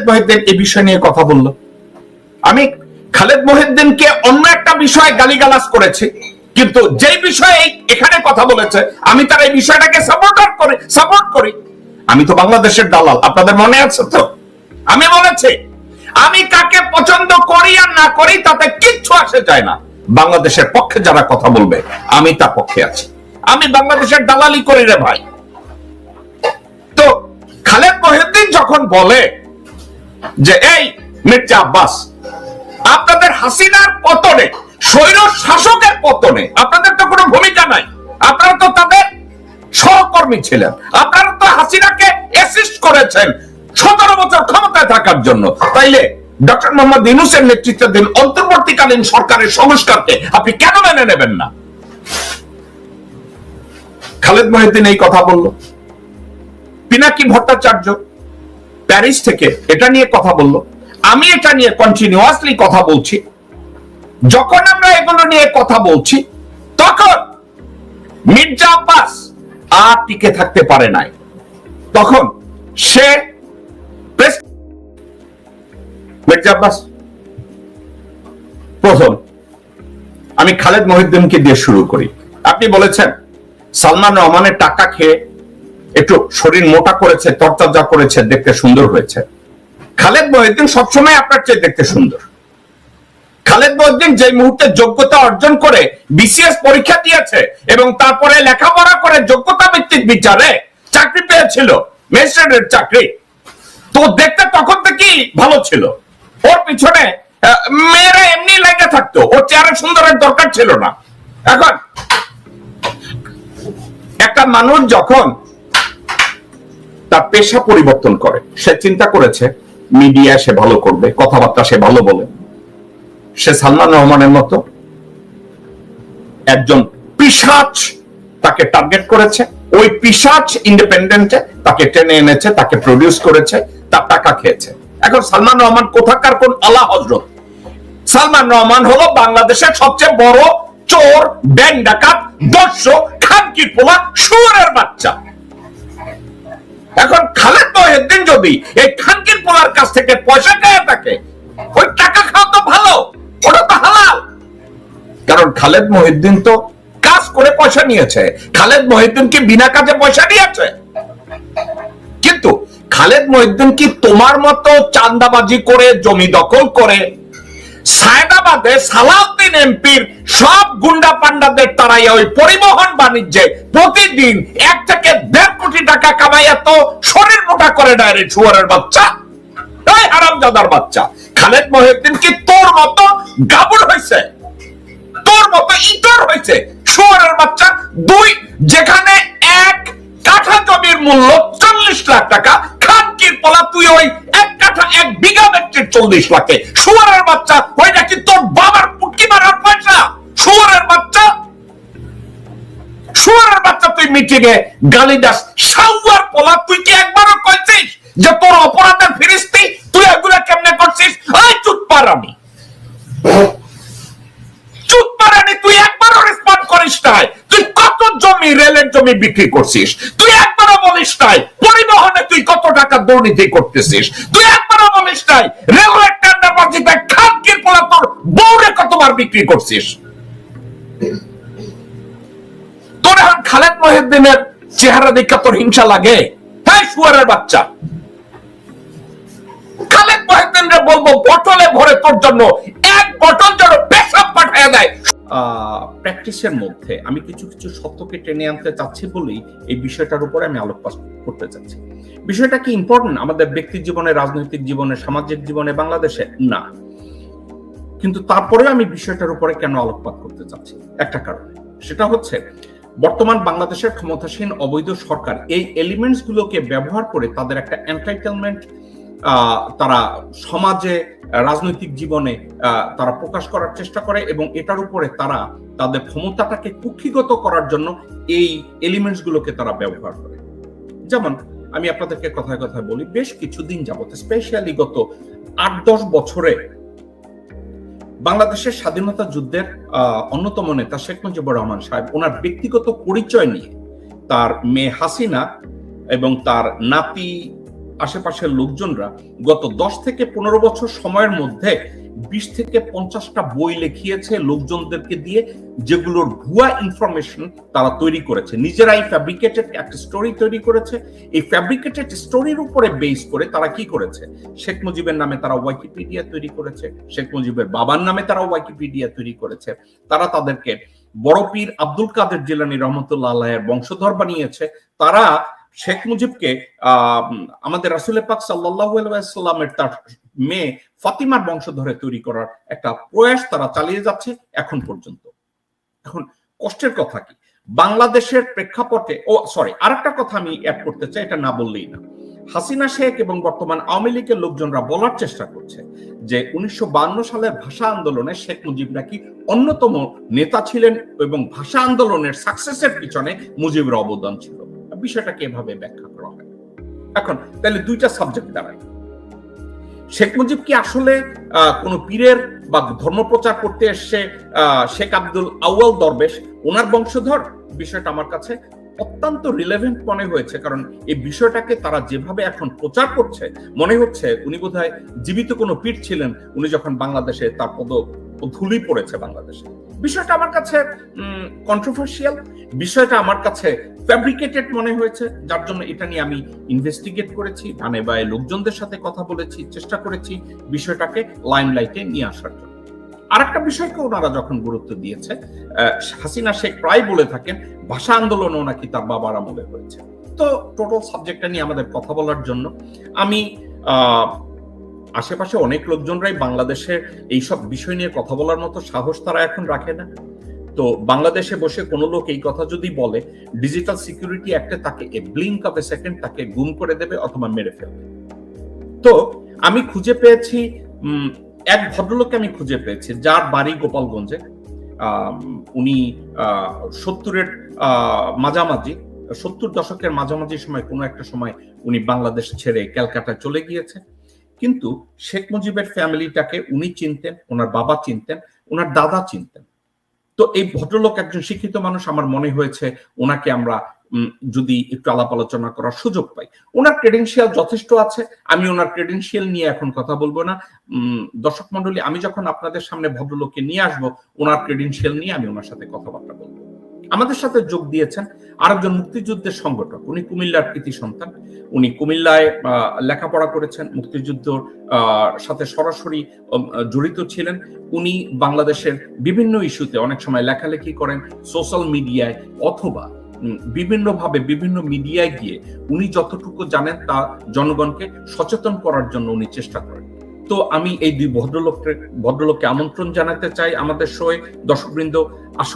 খালেদ মহিউদ্দিন এই বিষয় নিয়ে কথা বলল। আমি খালেদ মহিউদ্দিনকে অন্য একটা বিষয়ে গালিগালাজ করেছি, কিন্তু যেই বিষয়ে এখানে কথা বলেছে, আমি তার এই বিষয়টাকে সাপোর্ট করি সাপোর্ট করি। আমি তো বাংলাদেশের দালাল, আপনাদের মনে আছে তো? আমি বলেছি, আমি কাকে পছন্দ করি আর না করি তাতে কিচ্ছু আসে যায় না। বাংলাদেশের পক্ষে যারা কথা বলবে, আমি তার পক্ষে আছি। আমি বাংলাদেশের দালালি করি রে ভাই। তো খালেদ মহিউদ্দিন যখন বলে যে এই মির্জা আব্বাস, আপনাদের হাসিনার পতনে, স্বৈর শাসকের পতনে আপনাদের তো কোনো ভূমিকা নাই। আপনারা তো তাদের সহকর্মী ছিলেন। আপনারা তো হাসিনাকে অ্যাসিস্ট করেছেন সতেরো বছর ক্ষমতায় থাকার জন্য। তাইলে ডক্টর মোহাম্মদ ইউনুসের নেতৃত্বাধীন অন্তর্বর্তীকালীন সরকারের সংস্কারকে আপনি কেন মেনে নেবেন না? খালেদ মহিউদ্দিন এই কথা বলল। পিনাকি ভট্টাচার্য প্যারিস থেকে এটা নিয়ে কথা বলল। আমি এটা নিয়ে কন্টিনিউয়াসলি কথা বলছি। যখন আমরা এগুলো নিয়ে কথা বলছি, তখন মির্জা আব্বাস আর টিকে থাকতে পারে নাই। তখন সে মির্জা আব্বাস, প্রথম, আমি খালেদ মহিউদ্দিনকে দিয়ে শুরু করি। আপনি বলেছেন, সালমান রহমানের টাকা খেয়ে একটু শরীর মোটা করেছে, তরতাজা করেছে, দেখতে সুন্দর হয়েছে। খালেদ মহিউদ্দিন সবসময় আপনার চেয়ে দেখতে সুন্দর। খালেদ মহিউদ্দিন যে মুহূর্তে যোগ্যতা অর্জন করে বিসিএস পরীক্ষা দিয়েছে এবং তারপরে লেখাপড়া করে যোগ্যতা ভিত্তিক বিচারে চাকরি পেয়েছিল, ম্যাজিস্ট্রেটের চাকরি। তো দেখতে তখন থেকেই ভালো ছিল। ওর পিছনে মেয়েরা এমনি লেগে থাকতো, ওর চেহারা সুন্দরের দরকার ছিল না। এখন একটা মানুষ যখন তার পেশা পরিবর্তন করে। সে চিন্তা করেছে মিডিয়া সে ভালো করবে, কথাবার্তা সে ভালো বলে। সে সালমান রহমানের মতো একজন পিসাচ তাকে টার্গেট করেছে। ওই পিসাচ ইন্ডিপেন্ডেন্টে তাকে টেনে এনেছে, তাকে প্রডিউস করেছে তার টাকা খেয়েছে। এখন সালমান রহমান কোথাকার কোন আলা হজরত? সালমান রহমান হলো বাংলাদেশের সবচেয়ে বড় চোর, ব্যাংক ডাকাত দর্শক খানকির পোলা, শুয়ারের বাচ্চা। এখন খালেদ মহিউদ্দিন যদি এই খানকির পোলার কাছ থেকে পয়সা খেয়ে থাকে, ওই টাকা খাওয়া তো ভালো, ওটা তো হালাল। কারণ খালেদ মহিউদ্দিন তো কাজ করে পয়সা নিয়েছে। খালেদ মহিউদ্দিন কি বিনা কাজে পয়সা নিয়েছে কিন্তু খালেদ মহিউদ্দিন কি তোমার মতো চান্দাবাজি করে, জমি দখল করে সায়দাবাদে সালাউদ্দিন এমপির সব গুন্ডা পান্ডাদের তারাইয়া ওই পরিবহন বাণিজ্যে প্রতিদিন এক থেকে দেড় কোটি টাকা কামাইয়া তো শরীর মোটা করে না রে শুয়ারের বাচ্চা। এই হারামজাদার বাচ্চা। খালেদ মহিউদ্দিন কি তোর মতো গাবুর হয়েছে তোর মতো ইতর হয়েছে শুয়ারের বাচ্চা দুই, যেখানে কাঠা জমির মূল্য চল্লিশ লাখ টাকা। খানকির পলা, তুই ওই এক কাঠা এক বিঘা ব্যক্তির চল্লিশ লাখে। সুয়ারের বাচ্চা, ওই নাকি তোর বাবার পুটকি মারার পয়সা? সুয়ারের বাচ্চা? শুয়ারের বাচ্চা তুই মিটিং এ গালি দাস সাউয়ার পোলা, তুই কি একবারও কইছিস যে তোর অপরাধের ফিরিস্তি তুই এগুলা কেমনে করছিস ওই চুপ পার আমি চুপ পারানি তুই একবারও রেসপন্ড করিস নাই তুই কত জমি বিক্রি করছিস। তুই একবারও বলিস নাই, পরিবহনে তুই কত টাকা দুর্নীতি করতেছিস। তুই একবারও বলিস নাই, রেলওয়ে টেন্ডার বাজিতে খানকির পোলা তোর বউরে কতবার বিক্রি করছিস। তোর এখন খালেদ মহিউদ্দিনের চেহারা দেখা তোর হিংসা লাগে। হ্যাঁ শুয়ারের বাচ্চা। খালেদ মহিউদ্দিনরে বলব বটলে ভরে তোর জন্য এক বটল যেন পেশাব পাঠায় দেয়। প্র্যাকটিসের মধ্যে আমি কিছু কিছু সত্যকে টেনে আনতে চাচ্ছি বলেই এই বিষয়টার উপরে আমি আলোকপাত করতে চাচ্ছি। বিষয়টা কি ইম্পর্টেন্ট আমাদের ব্যক্তি জীবনে, রাজনৈতিক জীবনে, সামাজিক জীবনে, বাংলাদেশে? না। কিন্তু তারপরে আমি বিষয়টার উপরে কেন আলোকপাত করতে চাচ্ছি? একটা কারণে। সেটা হচ্ছে, বর্তমান বাংলাদেশের ক্ষমতাসীন অবৈধ সরকার এই এলিমেন্টস গুলোকে ব্যবহার করে তাদের একটা এন্টাইটেলমেন্ট তারা সমাজে রাজনৈতিক জীবনে তারা প্রকাশ করার চেষ্টা করে এবং এটার উপরে তারা তাদের ক্ষমতাটাকে কুক্ষিগত করার জন্য এই এলিমেন্টস গুলোকে তারা ব্যবহার করে। যেমন, আমি আপনাদেরকে কথায় কথায় বলি, বেশ কিছুদিন যাবত স্পেশালি গত আট দশ বছরে বাংলাদেশের স্বাধীনতা যুদ্ধের অন্যতম নেতা শেখ মুজিবুর রহমান সাহেব, ওনার ব্যক্তিগত পরিচয় নিয়ে তার মেয়ে হাসিনা এবং তার নাতি আশেপাশের লোকজনরা গত দশ থেকে পনেরো বছর সময়ের মধ্যে বিশ থেকে পঞ্চাশটা বই লিখিয়েছে লোকজনদেরকে দিয়ে, যেগুলোর ভুয়া ইনফরমেশন তারা তৈরি করেছে। নিজেরাই ফ্যাব্রিকেটেড একটা স্টোরি তৈরি করেছে। এই ফ্যাব্রিকেটেড স্টোরির উপরে বেস করে তারা কি করেছে? শেখ মুজিবের নামে তারা ওয়াইকিপিডিয়া তৈরি করেছে। শেখ মুজিবের বাবার নামে তারা ওয়াইকিপিডিয়া তৈরি করেছে। তারা তাদেরকে বড় পীর আব্দুল কাদের জিলানি রহমতুল্লাহ আল্লাহের বংশধর বানিয়েছে। তারা শেখ মুজিবকে আমাদের রাসুলের পাক সাল্লাহ তার মেয়ে ফাতিমার বংশধরে তৈরি করার একটা প্রয়াস তারা চালিয়ে যাচ্ছে এখন পর্যন্ত। এখন কষ্টের কথা কি? বাংলাদেশের প্রেক্ষাপটে, ও সরি আরেকটা কথা আমি অ্যাড করতে চাই, এটা না বললেই না। হাসিনা শেখ এবং বর্তমান আওয়ামী লীগের লোকজনরা বলার চেষ্টা করছে যে উনিশশো সালের ভাষা আন্দোলনে শেখ মুজিব নাকি অন্যতম নেতা ছিলেন এবং ভাষা আন্দোলনের সাকসেসের পিছনে মুজিবের অবদান ছিল। বিষয়টাকে এভাবে ব্যাখ্যা করা হয়। এখন তাহলে দুইটা সাবজেক্ট দাঁড়ায় শেখ মুজিব কি আসলে কোন পীরের বা ধর্মপ্রচার করতে এসছে শেখ আব্দুল আউয়াল দরবেশ, ওনার বংশধর? বিষয়টা আমার কাছে অত্যন্ত রিলেভেন্ট মনে হয়েছে, কারণ এই বিষয়টাকে তারা যেভাবে এখন প্রচার করছে, মনে হচ্ছে উনি বোধহয় জীবিত কোনো পীর ছিলেন, উনি যখন বাংলাদেশে তার পদ ধুলি পড়েছে বাংলাদেশে। বিষয়টা আমার কাছে কন্ট্রোভার্সিয়াল বিষয়টা আমার কাছে ফ্যাব্রিকেটেড মনে হয়েছে। যার জন্য এটা নিয়ে আমি ইনভেস্টিগেট করেছি ডানে বায়ে লোকজনদের সাথে কথা বলেছি, চেষ্টা করেছি বিষয়টাকে লাইমলাইটে নিয়ে আসার জন্য। আর একটা বিষয়কে ওনারা যখন গুরুত্ব দিয়েছে হাসিনা শেখ প্রায় বলে থাকেন, ভাষা আন্দোলনও নাকি তার বাবার আমলে হয়েছে। তো টোটাল সাবজেক্টটা নিয়ে আমাদের কথা বলার জন্য আমি আশেপাশে অনেক লোকজনরাই বাংলাদেশের এইসব বিষয় নিয়ে কথা বলার মতো সাহস তারা এখন রাখে না। তো বাংলাদেশে বসে কোনো লোক এই কথা যদি বলে ডিজিটাল সিকিউরিটি অ্যাক্টে তাকে a blink of a second তাকে গুম করে দেবে অথবা মেরে ফেলবে। তো আমি খুঁজে পেয়েছি এক ভদ্রলোককে আমি খুঁজে পেয়েছি, যার বাড়ি গোপালগঞ্জে। উনি সত্তরের মাঝামাঝি, সত্তর দশকের মাঝামাঝি সময় কোনো একটা সময় উনি বাংলাদেশ ছেড়ে ক্যালকাটা চলে গিয়েছে। কিন্তু শেখ মুজিবের ফ্যামিলিটাকে উনি চিনতেন, ওনার বাবা চিনতেন, ওনার দাদা চিনতেন। তো এই ভদ্রলোক একজন শিক্ষিত মানুষ, আমার মনে হয়েছে ওনাকে আমরা যদি একটু আলাপ আলোচনা করার সুযোগ পাই। ওনার ক্রেডেন্সিয়াল যথেষ্ট আছে, আমি ওনার ক্রেডেন্সিয়াল নিয়ে এখন কথা বলব না। দর্শক মন্ডলী আমি যখন আপনাদের সামনে ভদ্রলোককে নিয়ে আসব, ওনার ক্রেডেন্সিয়াল নিয়ে আমি ওনার সাথে কথাবার্তা বলব। আমাদের সাথে যোগ দিয়েছেন আরেকজন মুক্তিযুদ্ধের সংগঠক, উনি কুমিল্লার কৃতি সন্তান। উনি কুমিল্লায় লেখাপড়া করেছেন মুক্তিযুদ্ধর সাথে সরাসরি জড়িত ছিলেন। উনি বাংলাদেশের বিভিন্ন ইস্যুতে অনেক সময় লেখালেখি করেন, সোশ্যাল মিডিয়ায় অথবা বিভিন্নভাবে বিভিন্ন মিডিয়ায় গিয়ে উনি যতটুকু জানেন তা জনগণকে সচেতন করার জন্য উনি চেষ্টা করেন। তো আমি এই দুই ভদ্রলোককে ভদ্রলোককে আমন্ত্রণ জানাতে চাই আমাদের শোয়ে দর্শকবৃন্দ, আসুন।